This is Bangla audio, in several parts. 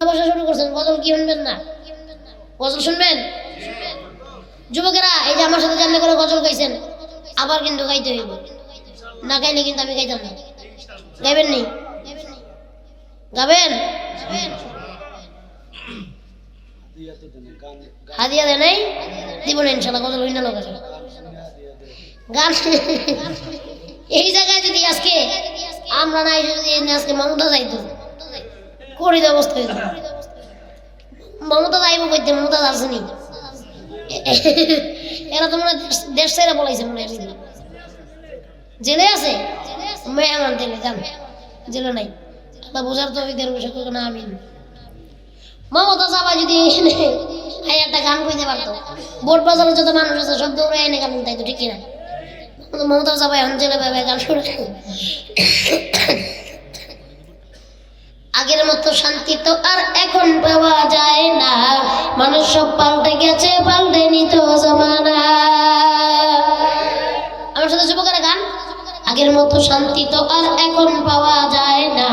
বসা শুরু করছেন গজল কি শুনবেন না? গজল শুনবেন? যুবকেরা, এই যে আমার সাথে জানলে করে গজল গাইছেন, আবার কিন্তু গাইতে হইব। না গাইলে কিন্তু আমি গাইতাম না। গাইবেন নি? গাবেন? হাদিয়া দেয় নাই? দিব না, ইনশাল্লাহ, গজল হইনা লোক গান এই জায়গায় যদি আজকে আমরা না যদি আজকে মমতা যাইতো করি অবস্থা হইতো মমতা যাইব কইতে, মমতা আসেনি এরা তো মনে দেশ- ছেড়ে বলাইছে মনে হয়। জেলে আছে? মেহমান তেলে যান। জেলে নাই। আল্লাহ বোঝার তো ওইদের বসে না আমি মমতা চাপা যদি এই একটা গান কইতে পারতো। বোট বাজারে যত মানুষ আছে, সব দৌড়ে এনে গান তাই তো ঠিক কিনা? মমতা চাপা এখন জেলে ভাবে গান শুনে। আগের মতো শান্তি তো আর এখন পাওয়া যায় না। মানুষ সব পাল্টে গেছে, পাল্টে নিত জমানা। আমার সাথে যুবকেরা গান। আগের মতো শান্তি তো আর এখন পাওয়া যায় না।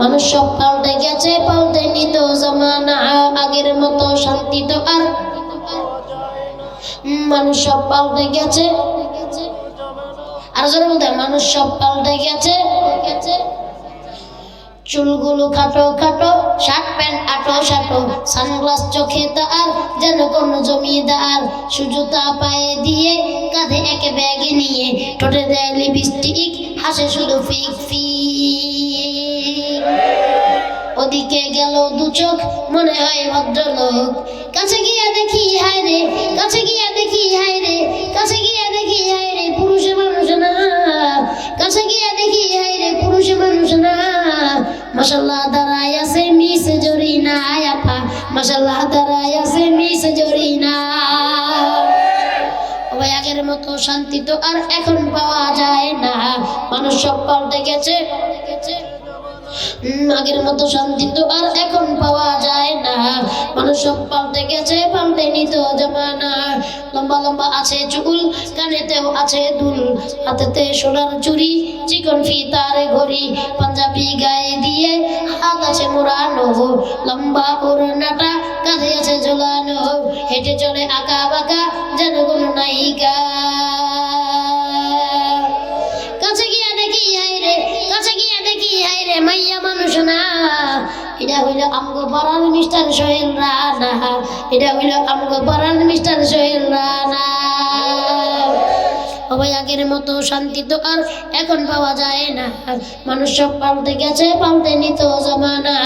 মানুষ সব পাল্টে গেছে, পাল্টে নিত জমানা। আগের মতো শান্তি তো আর মানুষ সব পাল্টে গেছে। আর জোরে বলতে, মানুষ সব পাল্টে গেছে। গেছে চুলগুলো খাটো খাটো, শার্ট প্যান্ট আটো সাটো। সানগ্লাস চোখে তার, যেন কোনো জমিদার সুজুতা পায়ে দিয়ে কাঁধে একে ব্যাগে নিয়ে ঠোঁটে দেয় লিপস্টিক হাসে শুধু ফিক ফিক। ওদিকে গেল দু চোখ, মনে হয় ভদ্রলোক। কাছে গিয়ে দেখি, হায় রে, কাছে গিয়ে দেখি, হায় রে, কাছে গিয়ে দেখি, হায় রে, পুরুষ মানুষ না। কাছে গিয়ে দেখি, হায় রে, পুরুষ মানুষ না। মাশাল্লাহ দাঁড়ায় আছে মিস জরি না আপা। মাশাল্লাহ দাঁড়ায় আছে মিস জরি না আগের মতো শান্তি তো আর এখন পাওয়া যায় না। মানুষ সব পাল্টে গেছে উম, আগের মতো শান্তি তো আর এখন পাওয়া যায় না। মানুষ সব পাল্টে গেছে, পাল্টে নিত জমানা। লম্বা লম্বা আছে চুল, কানেতেও আছে দুল। হাতেতে সোনার চুড়ি, চিকন ফিতারে ঘড়ি। পাঞ্জাবি গায়ে দিয়ে হাত আছে মোড়ানো। লম্বা ওড়নাটা কাঁধে আছে ঝোলানো। হেঁটে চলে আঁকা বাঁকা যেন কোনো নায়িকা এটা এটা সোহেল আগের মতো শান্তি তো আর এখন পাওয়া যায় না। মানুষ সব পাল্টে গেছে, পাল্টে নিত জমানা।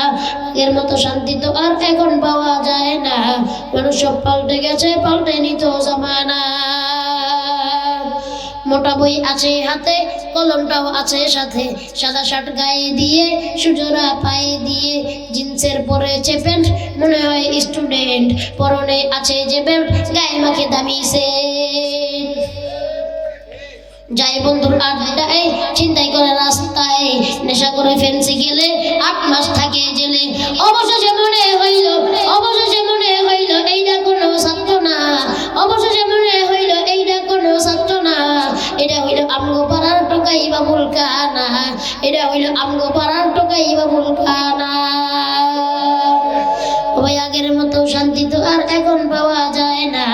আগের মতো শান্তি তো আর এখন পাওয়া যায় না। মানুষ সব পাল্টে গেছে, পাল্টে নিত জমানা। মোটা বই আছে হাতে, কলমটাও আছে সাথে। সাদা শার্ট গায়ে দিয়ে সুজোরা পায়ে দিয়ে, জিন্সের পরেছে প্যান্ট, মনে হয় স্টুডেন্ট। পরনে আছে যে বেল্ট গায়ে মাখে দামি সে যাই বন্ধুর আড্ডায় চিন্তাই করে রাস্তায়, নেশা করে ফেন্সি গেলে আট মাস থাকে জেলে। অবশেষে মনে হইল, অবশেষে মনে হইল এইটা কোনো ছাত্র না। অবশেষে মনে হইল এইটা কোনো ছাত্র না। এটা হইল আমগো পাড়ার টোকাই বাবুল কানা এটা হইল আমগো পাড়ার টোকাই বাবুল কানা ওই আগের মতো শান্তি তো আর এখন পাওয়া যায় না।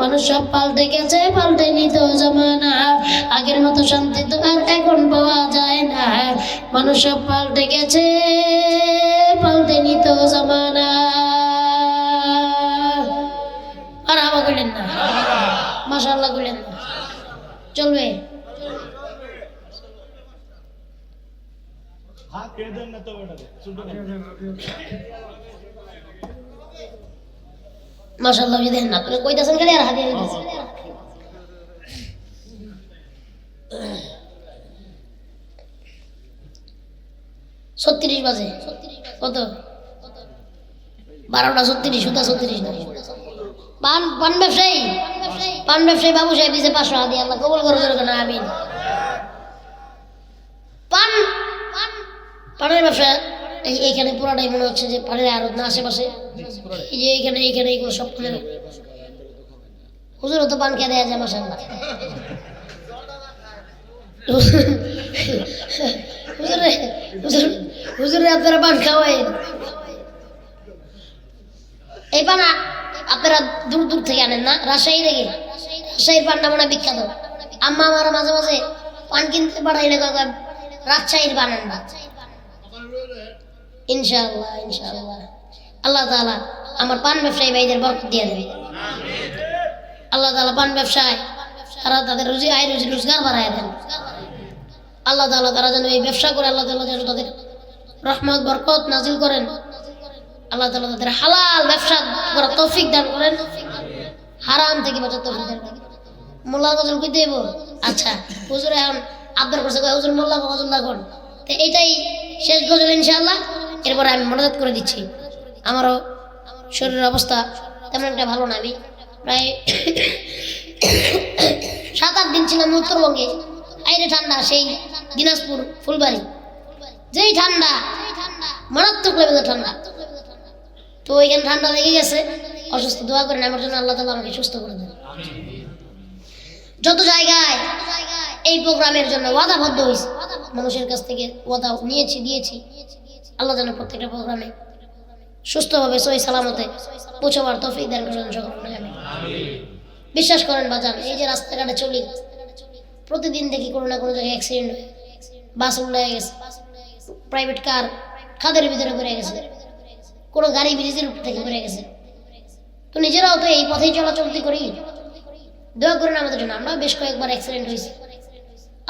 মানুষ সব পাল্টে গেছে, পাল্টে নিত জমানা। আগের মতো শান্তি তো আর এখন পাওয়া যায় না। মানুষ সব পাল্টে গেছে, পাল্টে নিত জমানা। আর করলেন না। মাসাল্লাহ করলেন না। চলবে। মাসাল্লাহ যদি দেন না আপনি কইতাছেন খালি আর হাতে ছত্রিশ বাজে। কত? বারোটা ছত্রিশ সুতা ছত্রিশ না। পান পান ব্যবসায়ী। পান ব্যবসায়ী বাবু সাহেব দিছে পাঁচশো হাতি আল্লাহ কবল করে করে না আমিন। পান পান পানের ব্যবসা, এই এইখানে পুরাটাই মনে হচ্ছে যে পানের আর না আশেপাশে। এই যে এইখানে এইখানে এইগুলো সব পানের হুজুর তো পান খেয়ে দেয়া যায় মাসাল্লাহ হুজুরে হুজুর হুজুরে আপনারা পান খাওয়াই এই পানা দূর দূর থেকে আনেন না, রাজশাহী রাজশাহীর পানটা মানে বিখ্যাত। আম্মা আমার মাঝে মাঝে পান কিনতে রাজশাহীর বানান না ইনশাআল্লাহ ইনশাআল্লাহ। আল্লাহ আমার পান ব্যবসায়ী ভাইদের বরকত দিয়ে দেবে। আল্লাহ তাআলা পান ব্যবসায় তারা তাদের রুজি, আয় রুজি, রোজগার বাড়ায় দেন। আল্লাহ তাআলা তারা যেন এই ব্যবসা করে, আল্লাহ তাআলা যেন তাদের রহমত, বরকত নাজিল করেন। আল্লাহ তাআলা তাদের হালাল ব্যবসা করার তৌফিক দান করেন। হারাম থেকে বাঁচার তৌফিক দান করেন। মোল্লা গজল কই দেব আচ্ছা হুজুর এখন আব্দুল করছে হুজুর মোল্লা গজল লাগুন তো এটাই শেষ গজল ইনশাআল্লাহ। এরপরে আমি মনোজাত করে দিচ্ছি। আমারও শরীরের অবস্থা তেমন একটা ভালো না আমি। প্রায় সাত আট দিন ছিলাম উত্তরবঙ্গে। আইরে ঠান্ডা, সেই দিনাজপুর ফুলবাড়ি। যেই ঠান্ডা, মারাত্মক লেভেলের ঠান্ডা। তো ওইখানে ঠান্ডা লেগে গেছে, অসুস্থ, দোয়া করেন, আমার জন্য আল্লাহ তালা আমাকে সুস্থ করে দেন। যত জায়গায় এই প্রোগ্রামের জন্য ওয়াদাবদ্ধ হয়েছে মানুষের কাছ থেকে ওয়াদা নিয়েছি, দিয়েছি, আল্লাহ যেন প্রত্যেকটা প্রোগ্রামে সুস্থভাবে সই সালামতে পৌঁছাবার তফিক দান করেন বিশ্বাস করেন বাজান, এই যে রাস্তাঘাটে চলি, প্রতিদিন দেখি কোনো না কোনো জায়গায় অ্যাক্সিডেন্ট হয়, বাস উল্লে গেছে প্রাইভেট কার খাদের ভিতরে পড়ে গেছে। কোনো গাড়ি ব্রিজের উপর থেকে পড়ে গেছে। তো নিজেরাও তো এই পথেই চলাচলতি করি। দোয়া করেন আমাদের জন্য আমরা বেশ কয়েকবার অ্যাক্সিডেন্ট হয়েছি।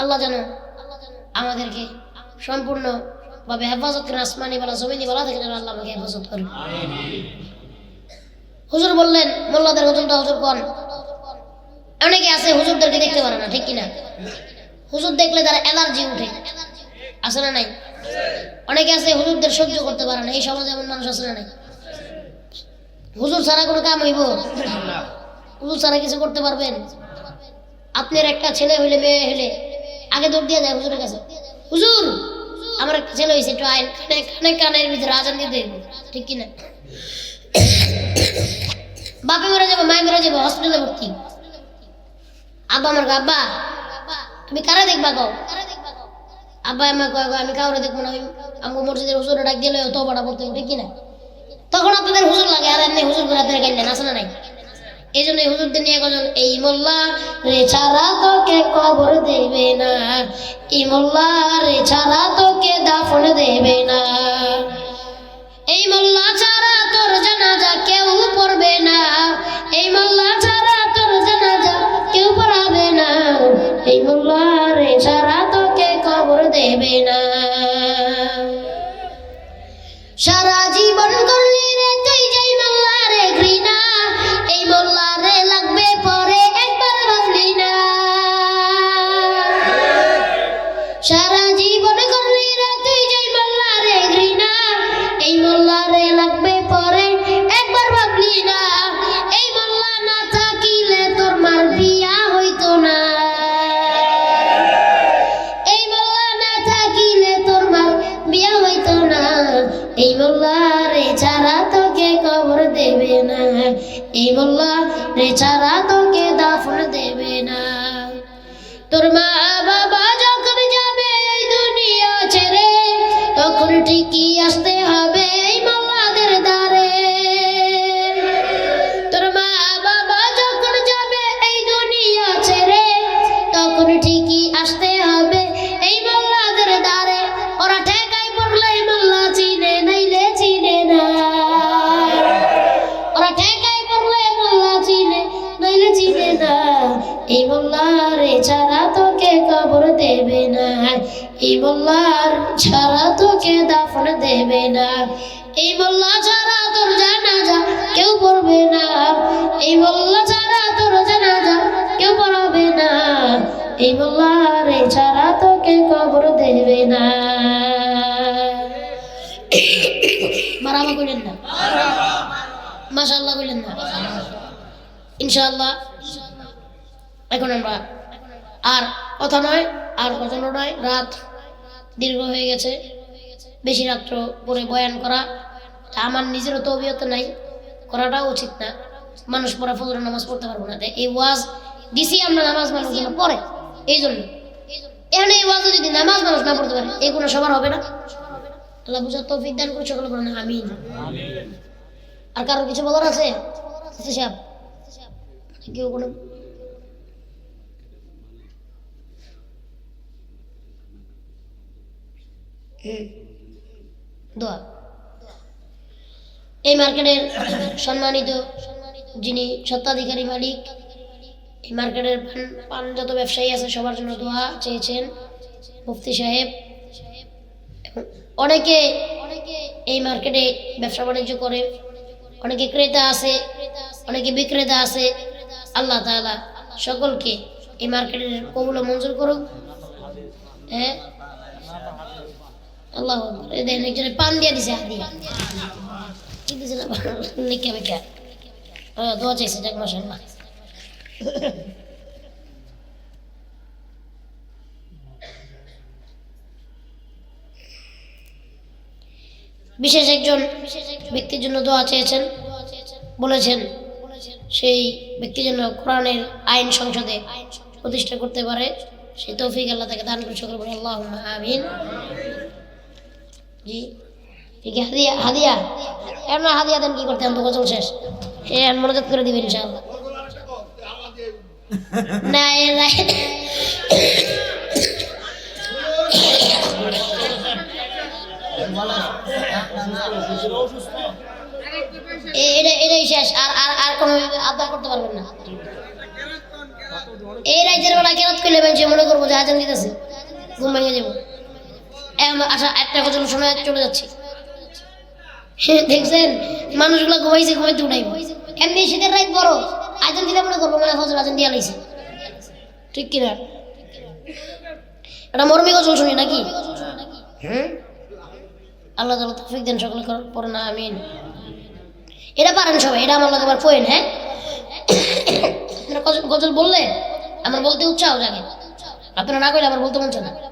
আল্লাহ যেন আমাদেরকে সম্পূর্ণভাবে হেফাজত করেন আসমানি বলা, জমিনি বলা থেকে যেন আল্লাহ আমাকে হেফাজত করেন। হুজুর বললেন, মোল্লাদের হুজুরটা হুজুর কন? অনেকে আছে হুজুরদেরকে দেখতে পারে না, ঠিক কিনা? হুজুর দেখলে তার অ্যালার্জি উঠে। আসে না নাই? অনেকে আছে হুজুরদের সহ্য করতে পারে না, এই সমাজে এমন মানুষ আছে না হুজুর ছাড়া কোনো কাম হইব? হুজুর ছাড়া কিছু করতে পারবেন? আপনার একটা ছেলে হইলে, মেয়ে হইলে, আগে দৌড় দিয়ে যায় হুজুরের কাছে। হুজুর, আমার একটা ছেলে হয়েছে একটু আইন, কানে কানে, কানের ভিতরে আজান দিয়ে দেব ঠিক কিনা? বাপে মরে যাব, মায় মরে যাব হসপিটালে ভর্তি। আব্বা আমার আব্বা, তুমি কারে দেখবা কও আব্বা আমার কয় আমি কাউরে দেখব না আমি আমাকে মসজিদের হুজুরে ডাক দিলে তো বাড়া পড়তে ঠিক কিনা? তখন আপনাদের হুজুর লাগে, আর এমনি হুজুর করে আপনারা গাইলেন না নাই? এই জন্য হুজুরদের নিয়ে গজন এই মোল্লা রে ছাড়া তোকে কবর দেবে না, এই মোল্লা রে ছাড়া তোকে দাফন দেবে না, এই মোল্লা ছাড়া তোর জানাজা কেউ এই মোল্লা রে ছাড়া তোকে কবর দেবে না। এই মোল্লা রে ছাড়া তোকে এই মোল্লার ছাড়া তোকে কবর দেবে না। এই মোল্লার ছাড়া তোকে দাফন দেবে না। এই মোল্লা ছাড়া তোর জানাজা কেউ পড়বে না। এই মোল্লা ছাড়া তোর জানাজা কেউ পড়াবে না। এই মোল্লার ছাড়া তোকে কবর দেবে না। মারামা করেন না? মাশাল্লাহ বললেন না? ইনশাআল্লাহ এখন আমরা আর কথা নয় আর কথা নয় রাত দীর্ঘ হয়ে গেছে। বেশি রাত্র পরে বয়ান করা। আমার নিজেরও তো অভিজ্ঞতা নাই করাটাও উচিত না। মানুষ পরে ফজর নামাজ পড়তে পারব না। এই ওয়াজ দিছি আমরা নামাজ মানুষ যেন পড়ে এই জন্য। এখানে এই ওয়াজে যদি নামাজ মানুষ না পড়তে পারে এই কোনো সবার হবে না। আল্লাহ বুঝার তৌফিক দান করে সকলে বলেন আমিন। আর কারও কিছু বলার আছে সাহেব? কেউ কোনো দোয়া। এই মার্কেটের সম্মানিত যিনি সত্ত্বাধিকারী মালিক, এই মার্কেটের পান- যত ব্যবসায়ী আছে, সবার জন্য দোয়া চেয়েছেন মুফতি সাহেব। অনেকে এই মার্কেটে ব্যবসা বাণিজ্য করে, অনেকে ক্রেতা আছে, অনেকে বিক্রেতা আছে। আল্লাহ তাআলা সকলকে এই মার্কেটের কবুল মঞ্জুর করুক। হ্যাঁ? হ্যাঁ বিশেষ একজন ব্যক্তির জন্য দোয়া চেয়েছেন। বলেছেন, সেই ব্যক্তি যেন কোরআনের আইন সংসদে প্রতিষ্ঠা করতে পারে, সেই তৌফিক আল্লাহ তাকে দান করে সকল আল্লাহ আমিন। জি। ঠিক আছে হাদিয়া হাদিয়া। এমন হাদিয়া দেন কি করতে তো গজল শেষ। মনোযোগ করে দিবেন ইনশাআল্লাহ। না এটা এটাই শেষ। আর আর আর কোনো আবদার করতে পারবেন না। এই রাইতের বেলা কেরাত করলে মানুষ মনে করব যে আজান দিতেছে। ঘুম ভেঙে যাব। আচ্ছা একটা গজল শোনা চলে যাচ্ছি। দেখছেন? মানুষগুলো ঘুমাইছে ঘুমাইতে উঠাইব। এমনি শীতের রাত বড়। আজান দিলে মনে করব মানে ফজল আজান দিয়া লাইছে। ঠিক কিনা? এটা মর্মী গজল শুনি নাকি? হুম আল্লাহ তালা তফিক দেন সকলে পড়ে না আমিন। এটা পারেন সবাই এটা আমার লাগে আবার পোয়েন হ্যাঁ? গজল- গজল বললে আমার বলতে উৎসাহ জাগে। আপনারা না করলে আমার বলতে মন চায় না।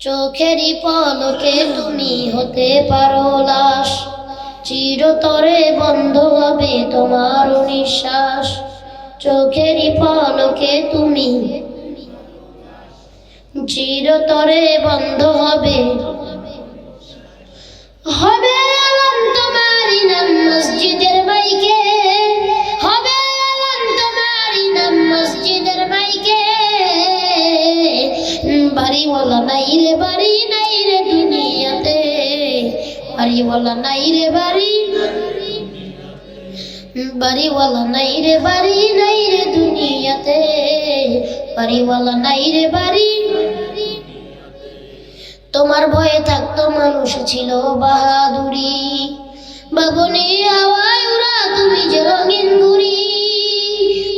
চোখেরই পলকে তুমি হতে পারো লাশ। চিরতরে বন্ধ হবে তোমার নিঃশ্বাস। চোখেরই পলকে তুমি। চিরতরে বন্ধ হবে। হবে নাম মসজিদের মাইকে। বাড়িওয়ালা নাই রে বাড়ি, নাই রে দুনিয়াতে। বাড়িওয়ালা, নাই রে বাড়ি। বাড়িওয়ালা, নাই রে বাড়ি, নাই রে দুনিয়াতে। বাড়িওয়ালা, নাই রে বাড়ি। তোমার ভয়ে থাকতো মানুষ ছিল বাহাদুরি। বাবনে হাওয়ায় উড়া তুমি যে রঙিন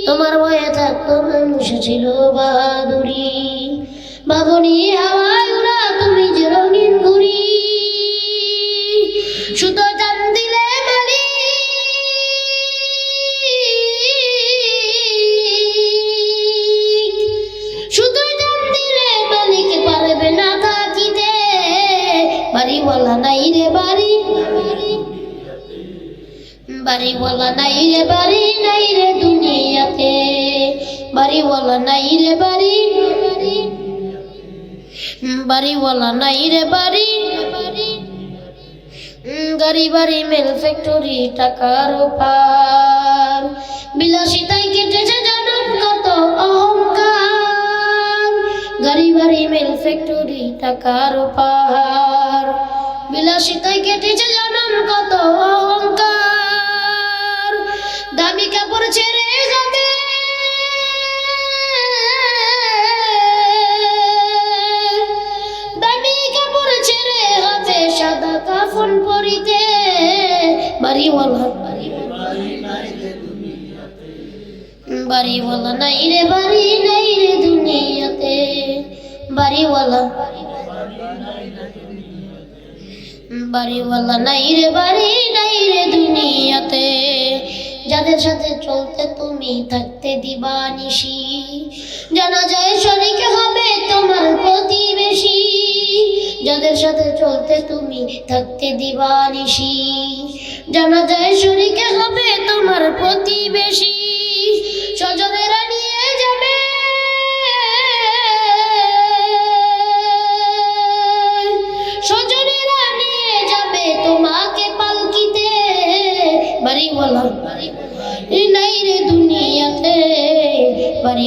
তোমার ভয়ে থাকতো মানুষ ছিল বাহাদুরি। বাবনে হাওয়ায় উড়া তুমি যে রঙিন ঘুরি সুতো টান দিলে মালি। শুধুই টান দিলে মালিক পারবে না থাকিতে। বাড়িওয়ালা নাই রে বাড়ি। বাড়িওয়ালা নাই রে বাড়ি, নাই রে দুনিয়াতে। বাড়িওয়ালা নাই রে বাড়ি। বাড়িওয়ালা নাই রে বাড়ি। গাড়ি বাড়ি মেল ফ্যাক্টরি টাকার পার বিলাসিতায় কেটেছে জানান কত অহংকার। গাড়ি বাড়ি মেল ফ্যাক্টরি টাকার পার বিলাসিতায় কেটেছে জানান কত অহংকার। দামি কাপড় ছেড়ে যাবে কাফন পরিতে বাড়িওয়ালা। বাড়িওয়ালা নাই রে, বাড়ি নাই রে দুনিয়াতে। বাড়িওয়ালা। বাড়িওয়ালা নাই রে, বাড়ি নাই রে দুনিয়াতে। যাদের সাথে চলতে তুমি থাকতে দিবা নিশি জানা যায় শরীকে হবে তোমার প্রতিবেশী। যাদের সাথে চলতে তুমি থাকতে দিবা নিশি জানা যায় শরীকে হবে তোমার প্রতিবেশী। স্বজনেরা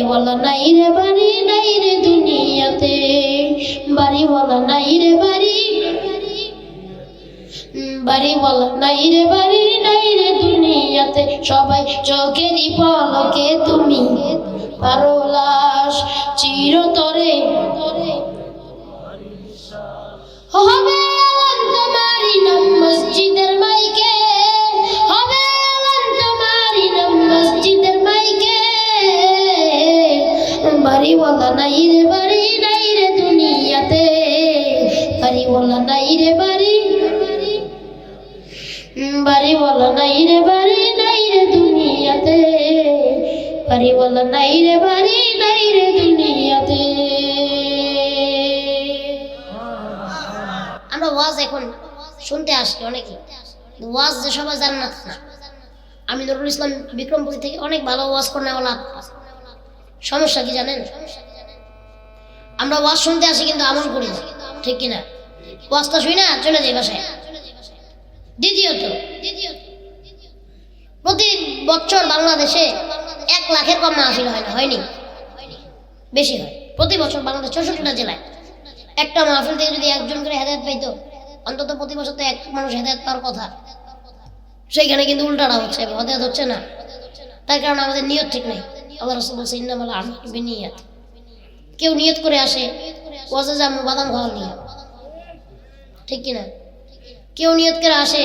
বাড়িওয়ালা নাই রে বাড়ি, নাই রে দুনিয়াতে। বাড়িওয়ালা নাই রে বাড়ি, বাড়িওয়ালা নাই রে বাড়ি, নাই রে দুনিয়াতে। সবাই চোখেরই পলকে তুমি, পারো লাশ, চিরতরে নাই রে বাড়ি, নাই রে দুনিয়াতে। নাই রে বাড়ি নাই রে বাড়ি, নাই রে দুনিয়াতে। নাই রে বাড়ি, নাই রে দুনিয়াতে। আমরা ওয়াজ এখন শুনতে আসি অনেকে ওয়াজ যে সবাই জানে না আমি নুরুল ইসলাম বিক্রমপুরী থেকে অনেক ভালো ওয়াজ করে নেওয়া সমস্যা কি জানেন? আমরা ওয়াজ শুনতে আসি কিন্তু আমল করি না, ঠিক কিনা? ওয়াজটা শুই না, চলে যাই বাসায়। দ্বিতীয়ত প্রতি বছর বাংলাদেশে এক লাখের কম মাহফিল হয় না, হয়নি? বেশি হয়। প্রতি বছর বাংলাদেশ চৌষট্টিটা জেলায় একটা মাহফিল থেকে যদি একজন করে হেদায়ত পাইতো, অন্তত প্রতি বছর তো এক মানুষ হেদায়ত পাওয়ার কথা। সেইখানে কিন্তু উল্টাটা হচ্ছে হেদায়ত হচ্ছে না। তার কারণে আমাদের নিয়ত ঠিক নেই। আল্লাহ রসুল বলছে, ইন্নামাল আমাল বিনিয়াত। কেউ নিয়ত করে আসে, ওয়াজে জামু বাদাম খাওয়ার নিয়ত। ঠিক কিনা? কেউ নিয়ত করে আসে,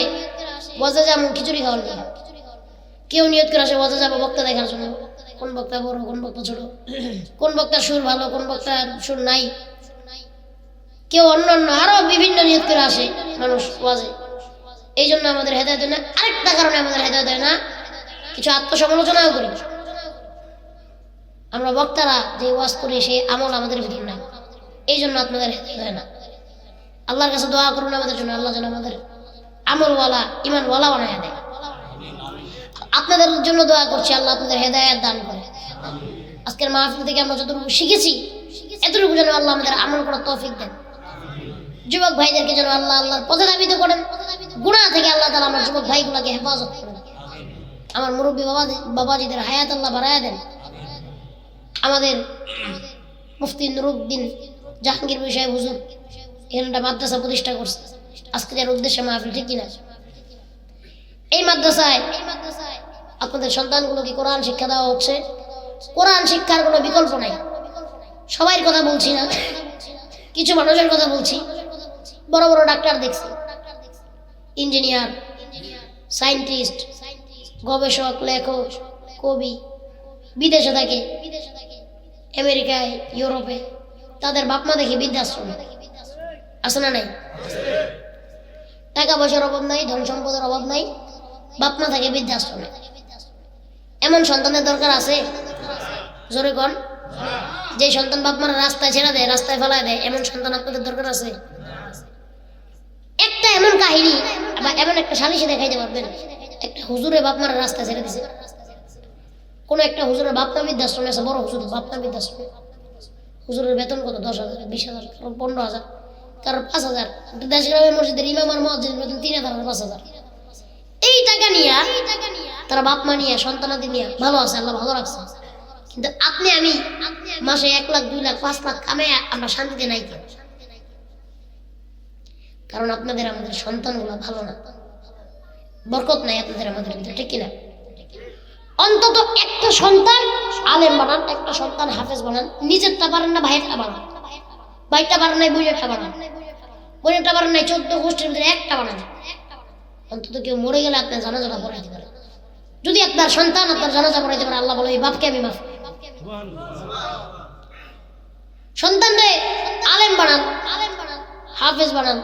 ওয়াজে জামু খিচুড়ি খাওয়ার নিয়ত। কেউ নিয়ত করে আসে, ওয়াজে যাব বক্তা দেখার জন্য। কোন বক্তা বড়, কোন বক্তা ছোট? কোন বক্তার সুর ভালো, কোন বক্তার সুর নাই? কেউ অন্য অন্য আরও বিভিন্ন নিয়ত করে আসে মানুষ ওয়াজে। এই জন্য আমাদের হেদায়ত না। আরেকটা কারণে আমাদের হেদায়ত হয় না। কিছু আত্মসমালোচনাও করি। আমরা বক্তারা যে ওয়াজ করি সেই আমল আমাদের ভিতর নাই। এই জন্য আপনাদের হয় না। আল্লাহর কাছে দোয়া করুন আমাদের জন্য, আল্লাহ যেন আমাদের আমলওয়ালা ইমানওয়ালা বানায় দেয়। আপনাদের জন্য দোয়া করছি, আল্লাহ আপনাদের হেদায়ত দান করে। আজকের মাহফিল থেকে আমরা যতটুকু শিখেছি, এতটুকু যেন আল্লাহ আমাদের আমল করার তৌফিক দেন। যুবক ভাইদেরকে যেন আল্লাহ আল্লাহর পথে ধাবিত করেন। গুণা থেকে আল্লাহ তালা আমার যুবক ভাইগুলোকে হেফাজত করেন। আমার মুরব্বী বাবা বাবাজিদের হায়াত আল্লাহ বাড়ায় দেন। আমাদের মুফতি নুরুদ্দিন জাহাঙ্গীর বিষয় হুজুর এখানটা মাদ্রাসা প্রতিষ্ঠা করছে। আজকে যার উদ্দেশ্যে মাহফিল, ঠিক কিনা? এই মাদ্রাসায় আপনাদের সন্তানগুলোকে কোরআন শিক্ষা দেওয়া হচ্ছে। কোরআন শিক্ষার কোনো বিকল্প নাই। সবাই কথা বলছি না। কিছু মানুষের কথা বলছি। বড় বড় ডাক্তার দেখছি। ইঞ্জিনিয়ার সায়েন্টিস্ট গবেষক, লেখক, কবি, বিদেশে থাকে। আমেরিকায় ইউরোপে তাদের বাপমা দেখি বৃদ্ধাশ্রমে। আছে না নাই? টাকা পয়সার অভাব নাই, ধন সম্পদের অভাব নাই বাপমা থাকে বৃদ্ধাশ্রমে। এমন সন্তানের দরকার আছে? জোরে কন। যে সন্তান বাপ মারা রাস্তায় ছেড়ে দেয়, রাস্তায় ফেলায় দেয়, এমন সন্তান আপনাদের দরকার আছে? একটা এমন কাহিনী বা এমন একটা সালিশে দেখাইতে পারবেন। একটা হুজুরে বাপ মারা রাস্তায় ছেড়ে দিছে। কোনো একটা হুজুরের বাপনা বৃদ্ধাশ্রমে আছে বড় হুজুর বাপনা বৃদ্ধাশ্রমে হুজুরের বেতন কত? দশ হাজার, বিশ হাজার কারও পনেরো হাজার কারও পাঁচ হাজার। দেশ গ্রামের মসজিদের ইমাম আর মসজিদের বেতন তিন হাজার পাঁচ হাজার। এই টাকা নিয়ে তারা বাপ মা নিয়ে সন্তানাদি নিয়ে ভালো আছে, আল্লাহ ভালো রাখছে। কিন্তু আপনি আমি মাসে এক লাখ, দুই লাখ, পাঁচ লাখ কামে আমরা শান্তিতে নাই কেন? কারণ আপনাদের আমাদের সন্তানগুলো ভালো না। বরকত নাই আপনাদের আমাদের ভিতরে, ঠিক কিনা? অন্তত একটা সন্তান, আলেম বানান, একটা সন্তান হাফেজ বানান, নিজেরটা পারেন না, ভাইয়েরটা বানান। ভাইটা পারেন নাই বোনেরটা বানান। বোনেরটা পারেন নাই, চোদ্দ গোষ্ঠীর ভিতরে একটা বানান। অন্তত কেউ মরে গেলে আপনার জানাজাটা পড়াইতে পারে। যদি আপনার সন্তান আপনার জানাজা পড়াইতে পারে, আল্লাহ বলে, এই বাপকে আমি মাফ করি। সন্তানরে আলেম বানান, হাফেজ বানান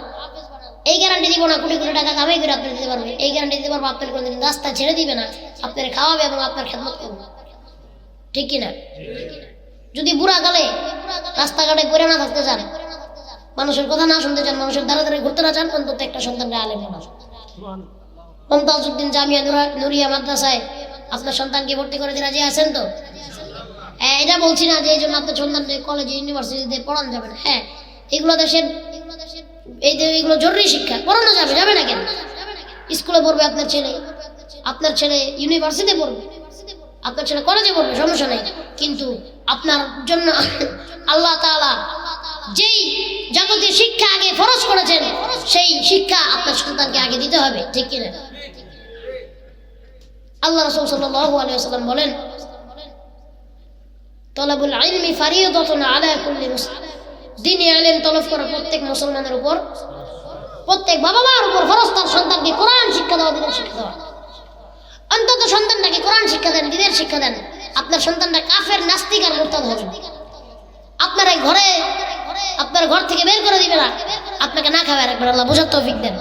এই গ্যারান্টি দিব না, কোটি কোটি টাকা কামাই করে আপনি দিতে পারবে। এই গ্যারান্টি দিতে পারব, আপনার কোনোদিন রাস্তা ছেড়ে দিবে না। আপনার খাওয়াবে এবং আপনার খেদমত করবে। ঠিক কিনা? যদি বুড়া গালে রাস্তাঘাটে পড়ে না থাকতে চান, মানুষের কথা না শুনতে চান, মানুষের দ্বারা দ্বারা ঘুরতে না চান, অন্তত একটা সন্তানকে আলেম বানান। মমতাজউদ্দিন জামিয়া নুরা- নুরিয়া মাদ্রাসায় আপনার সন্তানকে ভর্তি করে দিয়ে রাজি আছেন তো? হ্যাঁ এটা বলছি না যে এই জন্য আপনার সন্তানকে কলেজে ইউনিভার্সিটিতে পড়ানো যাবে না। হ্যাঁ এগুলো দেশের এই যে এগুলো জরুরি শিক্ষা, পড়ানো যাবে যাবে না কেন? স্কুলে পড়বে আপনার ছেলে আপনার ছেলে ইউনিভার্সিটিতে পড়বে, আপনার ছেলে কলেজে পড়বে, সমস্যা নেই। কিন্তু আপনার জন্য আল্লাহ তাআলা যেই জগতে শিক্ষা আগে ফরজ করেছেন, সেই শিক্ষা আপনার সন্তানকে আগে দিতে হবে, ঠিক কিনা? আল্লাহ রসুল সাল্লাল্লাহু আলাইহি ওয়াসাল্লাম বলেন, তলাবুল ইলমি ফারিয়াদাতুন আলা কুল্লি মুসলিম। দিনী আলেম তলব করা প্রত্যেক মুসলমানের উপর, প্রত্যেক বাবা মার উপর ফরজ তার সন্তানকে কোরআন শিক্ষা দেওয়া, দিনের শিক্ষা দেওয়া। অন্তত সন্তানটাকে কোরআন শিক্ষা দেন, দিনের শিক্ষা দেন। আপনার সন্তানটা কাফের, নাস্তিক আর মোরতাদ হবে। আপনার এই ঘরে, আপনার ঘর থেকে বের করে দিবে না। আপনাকে না খাওয়ার একবার আল্লাহ বোঝার তৌফিক দেন।